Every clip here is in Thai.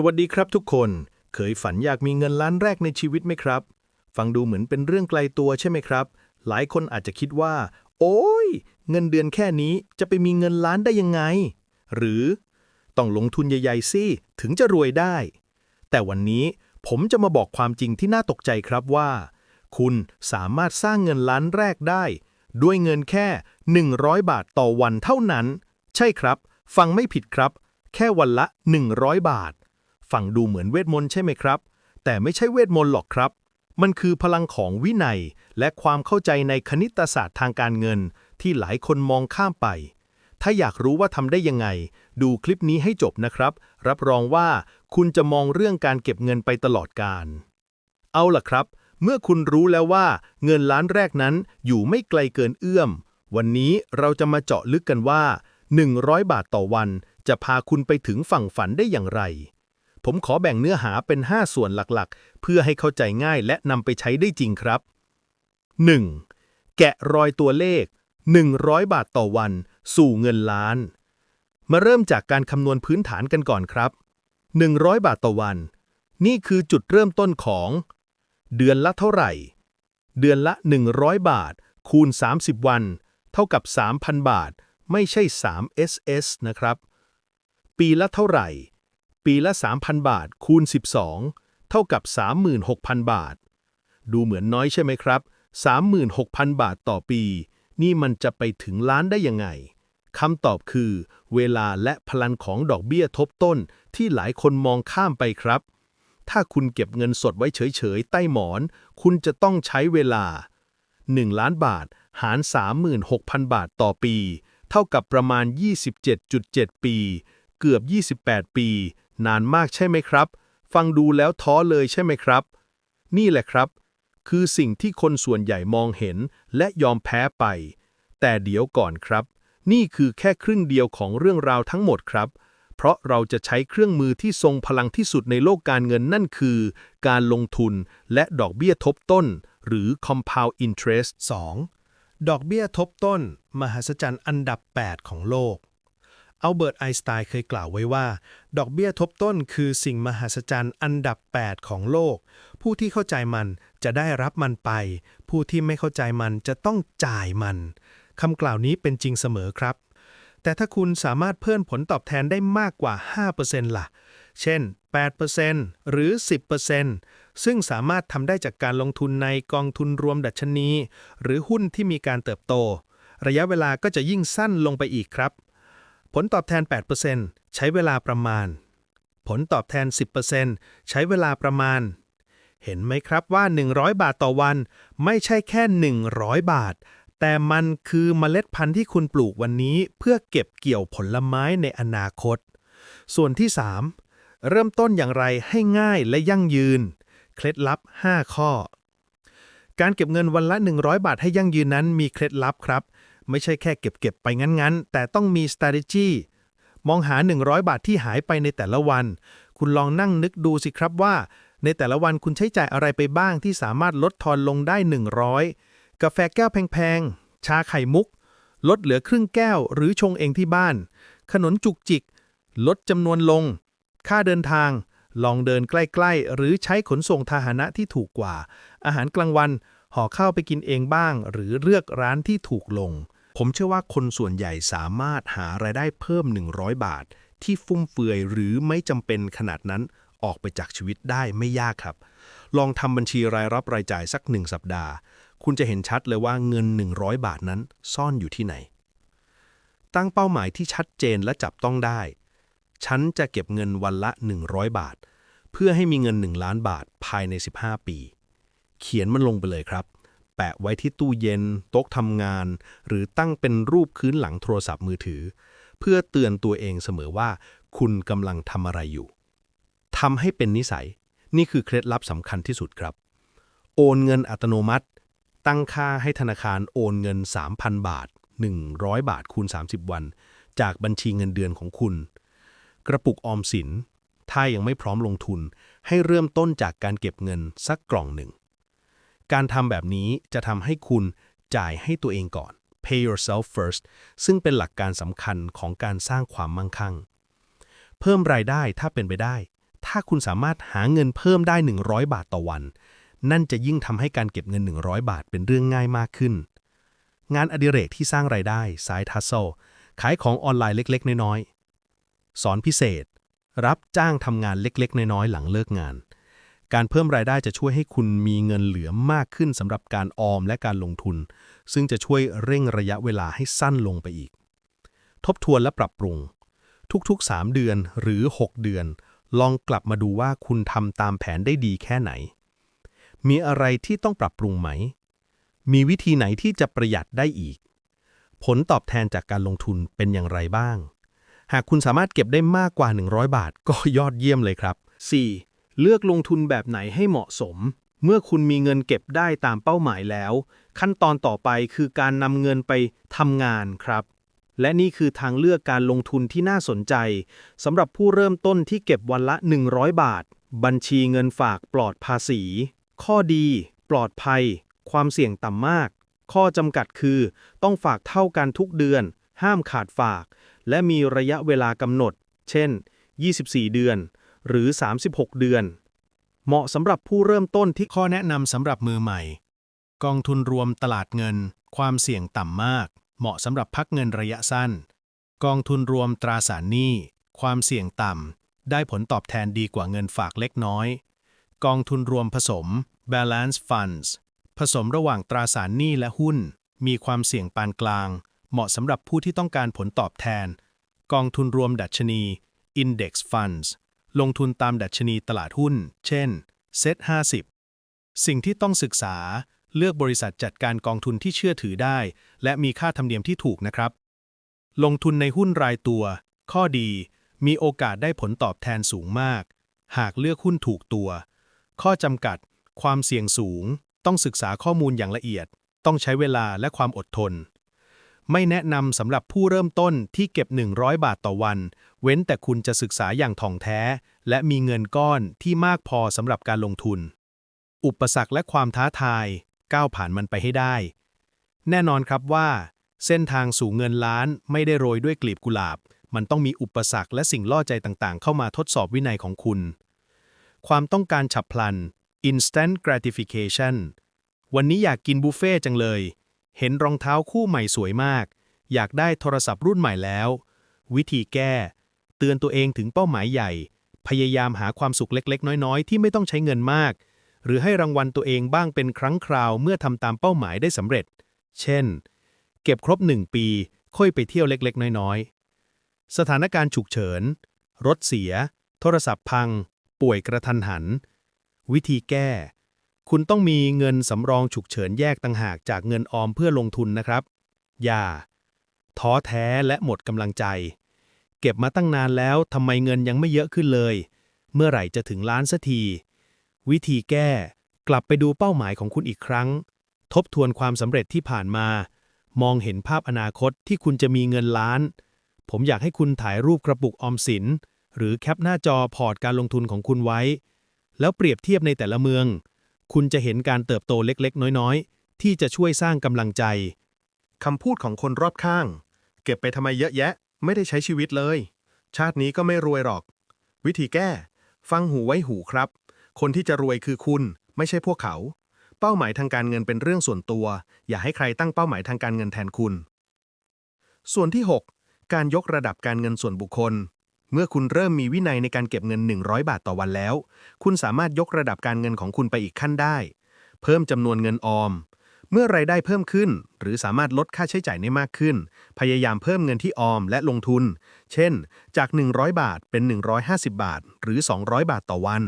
สวัสดีครับทุกคน เคยฝันอยากมีเงินล้านแรกในชีวิตไหมครับ ฟังดูเหมือนเป็นเรื่องไกลตัวใช่ไหมครับ หลายคนอาจจะคิดว่า โอ้ย เงินเดือนแค่นี้จะไปมีเงินล้านได้ยังไง หรือ ต้องลงทุนใหญ่ๆสิถึงจะรวยได้ แต่วันนี้ผมจะมาบอกความจริงที่น่าตกใจครับว่า คุณสามารถสร้างเงินล้านแรกได้ ด้วยเงินแค่ 100 บาทต่อวันเท่านั้น ใช่ครับ ฟังไม่ผิดครับ แค่วันละ 100 บาท ฟังดูเหมือนเวทมนต์ใช่ไหมครับ แต่ไม่ใช่เวทมนต์หรอกครับ มันคือพลังของวินัยและความเข้าใจในคณิตศาสตร์ทางการเงิน ที่หลายคนมองข้ามไป ถ้าอยากรู้ว่าทำได้ยังไง ดูคลิปนี้ให้จบนะครับ รับรองว่าคุณจะมองเรื่องการเก็บเงินไปตลอดกาลเอาล่ะครับ เมื่อคุณรู้แล้วว่า เงินล้านแรกนั้นอยู่ไม่ไกลเกินเอื้อม วันนี้เราจะมาเจาะลึกกันว่า 100 บาทต่อวันจะพาคุณไปถึงฝั่งฝันได้อย่างไร ผมขอแบ่งเนื้อหาเป็น 5 ส่วนหลักๆ เพื่อให้เข้าใจง่ายและนำไปใช้ได้จริงครับ 1. แกะรอยตัวเลข 100 บาทต่อวัน สู่เงินล้าน มาเริ่มจากการคำนวณพื้นฐานกันก่อนครับ 100 บาทต่อวัน นี่คือจุดเริ่มต้นของ เดือนละเท่าไหร่ เดือนละ 100 บาท คูณ 30 วัน เท่ากับ 3,000 บาท ไม่ใช่ 3 SS นะครับ ปีละเท่าไหร่ ปีละ 3,000 บาท คูณ 12 เท่ากับ 36,000 บาท ดูเหมือนน้อยใช่ไหมครับ 36,000 บาทต่อปี นี่มันจะไปถึงล้านได้ยังไงคำตอบคือ เวลาและพลังของดอกเบี้ยทบต้นที่หลายคนมองข้ามไปครับ ถ้าคุณเก็บเงินสดไว้เฉยๆ ใต้หมอน คุณจะต้องใช้เวลา 1 ล้านบาท หาร 36,000 บาทต่อปี เท่ากับประมาณ 27.7 ปี เกือบ 28 ปี นานมากใช่ไหมครับ ฟังดูแล้วท้อเลยใช่ไหมครับ นี่แหละครับ คือสิ่งที่คนส่วนใหญ่มองเห็นและยอมแพ้ไป แต่เดี๋ยวก่อนครับ นี่คือแค่ครึ่งเดียวของเรื่องราวทั้งหมดครับ เพราะเราจะใช้เครื่องมือที่ทรงพลังที่สุดในโลกการเงินนั่นคือ การลงทุนและดอกเบี้ยทบต้น หรือ compound interest 2. ดอกเบี้ยทบต้น มหัศจรรย์อันดับ 8 ของโลก อัลเบิร์ตไอน์สไตน์เคยกล่าวไว้ว่า ดอกเบี้ยทบต้นคือสิ่งมหัศจรรย์อันดับ 8 ของโลก ผู้ที่เข้าใจมันจะได้รับมันไป ผู้ที่ไม่เข้าใจมันจะต้องจ่ายมันคำกล่าวนี้เป็นจริงเสมอครับ แต่ถ้าคุณสามารถเพิ่มผลตอบแทนได้มากกว่า 5%ล่ะ เช่น 8%หรือ 10%ซึ่งสามารถทำได้จากการลงทุนในกองทุนรวมดัชนี หรือหุ้นที่มีการเติบโต ระยะเวลาก็จะยิ่งสั้นลงไปอีกครับ ผลตอบแทน 8%ใช้เวลาประมาณ ผลตอบแทน 10%ใช้เวลาประมาณ เห็นไหมครับว่า 100 บาทต่อวัน ไม่ใช่แค่ 100 บาท แต่มันคือเมล็ดพันธุ์ที่คุณปลูกวันนี้เพื่อเก็บเกี่ยวผลไม้ในอนาคต ส่วนที่ 3 เริ่มต้นอย่างไรให้ง่ายและยั่งยืน เคล็ดลับ 5 ข้อ การเก็บเงินวันละ 100 บาทให้ยั่งยืนนั้นมีเคล็ดลับครับ ไม่ใช่แค่เก็บเก็บๆไปงั้น ๆ แต่ต้องมี strategy มองหา 100 บาทที่หายไปในแต่ละวัน คุณลองนั่งนึกดูสิครับว่า ในแต่ละวันคุณใช้จ่ายอะไรไปบ้างที่สามารถลดทอนลงได้ 100 กาแฟแก้วแพงๆ ชาไข่มุก ลดเหลือครึ่งแก้วหรือชงเองที่บ้าน ขนมจุกจิก ลดจำนวนลง ค่าเดินทาง ลองเดินใกล้ๆ หรือใช้ขนส่งพาหนะที่ถูกกว่า อาหารกลางวันห่อข้าวไปกินเองบ้าง หรือเลือกร้านที่ถูกลง ผมเชื่อว่าคนส่วนใหญ่สามารถหารายได้เพิ่ม 100 บาท ที่ฟุ่มเฟือยหรือไม่จำเป็นขนาดนั้นออกไปจากชีวิตได้ไม่ยากครับ ลองทำบัญชีรายรับรายจ่ายสักหนึ่งสัปดาห์ คุณจะเห็นชัดเลยว่าเงิน 100 บาทนั้นซ่อนอยู่ที่ไหน ตั้งเป้าหมายที่ชัดเจนและจับต้องได้ ฉันจะเก็บเงินวันละ 100 บาท เพื่อให้มีเงิน 1 ล้านบาทภายใน 15 ปี เขียนมันลงไปเลยครับ แปะไว้ที่ตู้เย็น โต๊ะทำงาน หรือตั้งเป็นรูปคืนหลังโทรศัพท์มือถือ เพื่อเตือนตัวเองเสมอว่า คุณกำลังทำอะไรอยู่ทำให้เป็นนิสัย นี่คือเคล็ดลับสำคัญที่สุดครับ โอนเงินอัตโนมัติ ตั้งค่าให้ธนาคารโอนเงิน 3,000 บาท 100 บาทคูณ 30 วัน จากบัญชีเงินเดือนของคุณ กระปุกออมสิน ถ้ายังไม่พร้อมลงทุน ให้เริ่มต้นจากการเก็บเงินสักกล่องหนึ่ง การทำแบบนี้จะทำให้คุณจ่ายให้ตัวเองก่อน pay yourself first ซึ่งเป็นหลักการสำคัญของการสร้างความมั่งคั่ง เพิ่มรายได้ถ้าเป็นไปได้ ถ้าคุณสามารถหาเงินเพิ่มได้ 100 บาทต่อวัน นั่นจะยิ่งทำให้การเก็บเงิน 100 บาทเป็นเรื่องง่ายมากขึ้น งานอดิเรกที่สร้างรายได้สายทัสโซขายของออนไลน์เล็ก ๆ น้อยๆ สอนพิเศษ รับจ้างทำงานเล็ก ๆ น้อยๆ หลังเลิกงาน การเพิ่มรายได้จะช่วยให้คุณมีเงินเหลือมากขึ้นสำหรับการออมและการลงทุน ซึ่งจะช่วยเร่งระยะเวลาให้สั้นลงไปอีก ทบทวนและปรับปรุง ทุกๆ 3 เดือนหรือ 6 เดือน ลองกลับมาดูว่าคุณทำตามแผนได้ดีแค่ไหน มีอะไรที่ต้องปรับปรุงไหม มีวิธีไหนที่จะประหยัดได้อีก ผลตอบแทนจากการลงทุนเป็นอย่างไรบ้าง หากคุณสามารถเก็บได้มากกว่า 100 บาท ก็ยอดเยี่ยมเลยครับ 4. เลือกลงทุนแบบไหนให้เหมาะสม เมื่อคุณมีเงินเก็บได้ตามเป้าหมายแล้ว ขั้นตอนต่อไปคือการนำเงินไปทำงานครับ และนี่คือทางเลือกการลงทุนที่น่าสนใจสำหรับผู้เริ่มต้นที่เก็บวันละ 100 บาท บัญชีเงินฝากปลอดภาษี ข้อดี ปลอดภัย ความเสี่ยงต่ำมาก ข้อจำกัดคือ ต้องฝากเท่ากันทุกเดือน ห้ามขาดฝาก และมีระยะเวลากำหนด เช่น 24 เดือน หรือ 36 เดือน เหมาะสำหรับผู้เริ่มต้นที่ข้อแนะนำสำหรับมือใหม่ กองทุนรวมตลาดเงิน ความเสี่ยงต่ำมาก เหมาะสำหรับพักเงินระยะสั้น กองทุนรวมตราสารหนี้ ความเสี่ยงต่ำ ได้ผลตอบแทนดีกว่าเงินฝากเล็กน้อย กองทุนรวมผสม balance funds ผสมระหว่างตราสารหนี้และหุ้น มีความเสี่ยงปานกลาง เหมาะสำหรับผู้ที่ต้องการผลตอบแทน กองทุนรวมดัชนี index funds ลงทุนตามดัชนีตลาดหุ้น เช่น Set 50 สิ่งที่ต้องศึกษา เลือกบริษัทจัดการกองทุนที่เชื่อถือได้ และมีค่าธรรมเนียมที่ถูกนะครับ ลงทุนในหุ้นรายตัว ข้อดี มีโอกาสได้ผลตอบแทนสูงมาก หากเลือกหุ้นถูกตัว ข้อจำกัด ความเสี่ยงสูง ต้องศึกษาข้อมูลอย่างละเอียด ต้องใช้เวลาและความอดทน ไม่แนะนำสำหรับผู้เริ่มต้นที่เก็บ 100 บาทต่อวัน เว้นแต่คุณจะศึกษาอย่างถ่องแท้ และมีเงินก้อนที่มากพอสำหรับการลงทุน อุปสรรคและความท้าทาย ก้าวผ่านมันไปให้ได้ แน่นอนครับว่า เส้นทางสู่เงินล้านไม่ได้โรยด้วยกลีบกุหลาบ มันต้องมีอุปสรรคและสิ่งล่อใจต่างๆ เข้ามาทดสอบวินัยของคุณ ความต้องการฉับพลัน instant gratification วันนี้อยากกินบุฟเฟ่จังเลย เห็นรองเท้าคู่ใหม่สวยมาก อยากได้โทรศัพท์รุ่นใหม่แล้ว วิธีแก้ เตือนตัวเองถึงเป้าหมายใหญ่ พยายามหาความสุขเล็กๆ น้อยๆ ที่ไม่ต้องใช้เงินมาก หรือให้รางวัลตัวเองบ้างเป็นครั้งคราวเมื่อทำตามเป้าหมายได้สำเร็จ เช่น เก็บครบ 1 ปี ค่อยไปเที่ยวเล็กๆ น้อยๆ สถานการณ์ฉุกเฉิน รถเสีย โทรศัพท์พัง ป่วยกระทันหัน วิธีแก้ คุณต้องมีเงินสำรองฉุกเฉินแยกต่างหากจากเงินออมเพื่อลงทุนนะครับ อย่าท้อแท้และหมดกำลังใจ เก็บมาตั้งนานแล้วทำไมเงินยังไม่เยอะขึ้นเลย เมื่อไหร่จะถึงล้านสักที วิธีแก้ กลับไปดูเป้าหมายของคุณอีกครั้ง ทบทวนความสำเร็จที่ผ่านมา มองเห็นภาพอนาคตที่คุณจะมีเงินล้าน ผมอยากให้คุณถ่ายรูปกระปุกออมสิน หรือแคปหน้าจอพอร์ตการลงทุนของคุณไว้ แล้วเปรียบเทียบในแต่ละเมือง คุณจะเห็นการเติบโตเล็กๆ น้อยๆ ที่จะช่วยสร้างกำลังใจคำพูดของคนรอบข้าง เก็บไปทำไมเยอะแยะ ไม่ได้ใช้ชีวิตเลย ชาตินี้ก็ไม่รวยหรอก วิธีแก้ ฟังหูไว้หูครับ คนที่จะรวยคือคุณ ไม่ใช่พวกเขา เป้าหมายทางการเงินเป็นเรื่องส่วนตัว อย่าให้ใครตั้งเป้าหมายทางการเงินแทนคุณ ส่วนที่ 6 การยกระดับการเงินส่วนบุคคล เมื่อคุณเริ่มมีวินัยในการเก็บเงิน 100 บาทต่อวันแล้ว คุณสามารถยกระดับการเงินของคุณไปอีกขั้นได้ เพิ่มจำนวนเงินออม เมื่อไรายได้เพิ่มขึ้น หรือสามารถลดค่าใช้จ่ายได้มากขึ้น พยายามเพิ่มเงินที่ออมและลงทุน เช่น จาก 100 บาทเป็น 150 บาท หรือ 200 บาทต่อวัน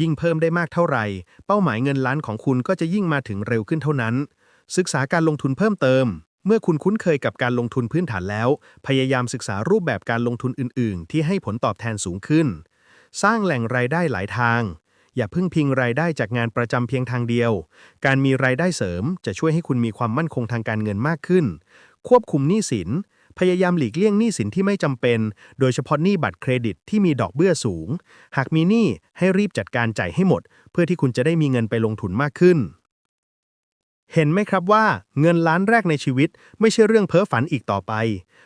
ยิ่งเพิ่มได้มากเท่าไหร่ เป้าหมายเงินล้านของคุณก็จะยิ่งมาถึงเร็วขึ้นเท่านั้น ศึกษาการลงทุนเพิ่มเติม เมื่อคุณคุ้นเคยกับการลงทุนพื้นฐานแล้ว พยายามศึกษารูปแบบการลงทุนอื่น ๆ ที่ให้ผลตอบแทนสูงขึ้น สร้างแหล่งรายได้หลายทาง อย่าพึ่งพิงรายได้จากงานประจำเพียงทางเดียว การมีรายได้เสริมจะช่วยให้คุณมีความมั่นคงทางการเงินมากขึ้น ควบคุมหนี้สิน พยายามหลีกเลี่ยงหนี้สินที่ไม่จำเป็น โดยเฉพาะหนี้บัตรเครดิตที่มีดอกเบี้ยสูง หากมีหนี้ให้รีบจัดการจ่ายให้หมด เพื่อที่คุณจะได้มีเงินไปลงทุนมากขึ้น เห็นไหมครับว่าเงินล้านแรกในชีวิตไม่ใช่เรื่องเพ้อฝันอีกต่อไป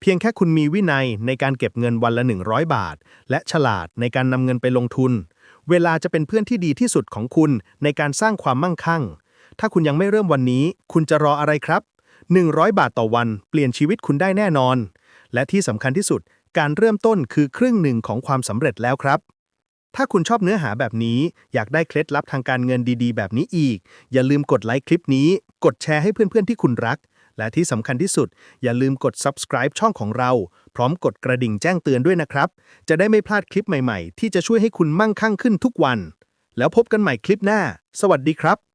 เพียงแค่คุณมีวินัยในการเก็บเงินวันละ 100 บาท และฉลาดในการนำเงินไปลงทุน เวลาจะเป็นเพื่อนที่ดีที่สุดของคุณในการสร้างความมั่งคั่ง ถ้าคุณยังไม่เริ่มวันนี้ คุณจะรออะไรครับ 100 บาทต่อวันเปลี่ยนชีวิตคุณได้แน่นอน และที่สำคัญที่สุด การเริ่มต้นคือครึ่งหนึ่งของความสำเร็จแล้วครับ ถ้าคุณชอบเนื้อหาแบบนี้ อยากได้เคล็ดลับทางการเงินดีๆ แบบนี้อีก อย่าลืมกดไลค์คลิปนี้ กดแชร์ให้เพื่อนๆที่คุณรัก และที่สำคัญที่สุด อย่าลืมกด subscribe ช่องของเรา พร้อมกดกระดิ่งแจ้งเตือนด้วยนะครับ จะได้ไม่พลาดคลิปใหม่ๆ ที่จะช่วยให้คุณมั่งคั่งขึ้นทุกวัน แล้วพบกันใหม่คลิปหน้า สวัสดีครับ